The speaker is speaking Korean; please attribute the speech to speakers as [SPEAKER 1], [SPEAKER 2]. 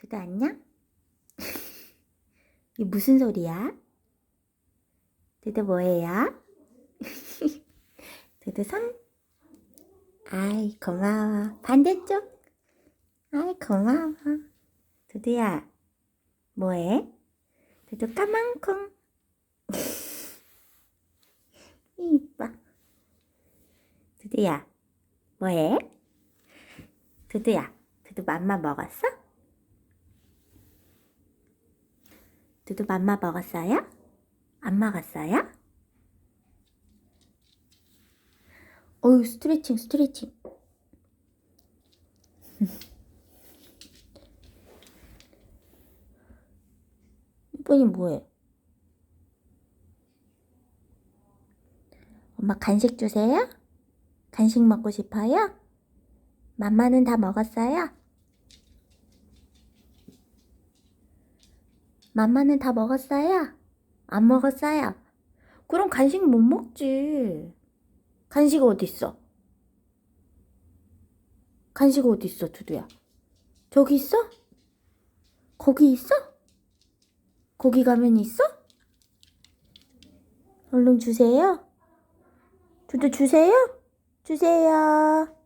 [SPEAKER 1] 두두 안녕? 이 무슨 소리야? 두두 뭐예요? 두두 손? 아이 고마워 반대쪽 아이 고마워 두두야 뭐해? 두두 까만콩 이뻐 두두야 뭐해? 두두야 두두 맘마 먹었어? 두두 맘마 먹었어요? 안 먹었어요? 어유 스트레칭 스트레칭 이번이 뭐해? 엄마 간식 주세요? 간식 먹고 싶어요? 맘마는 다 먹었어요? 맘마는 다 먹었어요? 안 먹었어요? 그럼 간식 못 먹지. 간식 어디 있어? 간식 어디 있어, 두두야? 저기 있어? 거기 있어? 거기 가면 있어? 얼른 주세요. 두두 주세요. 주세요.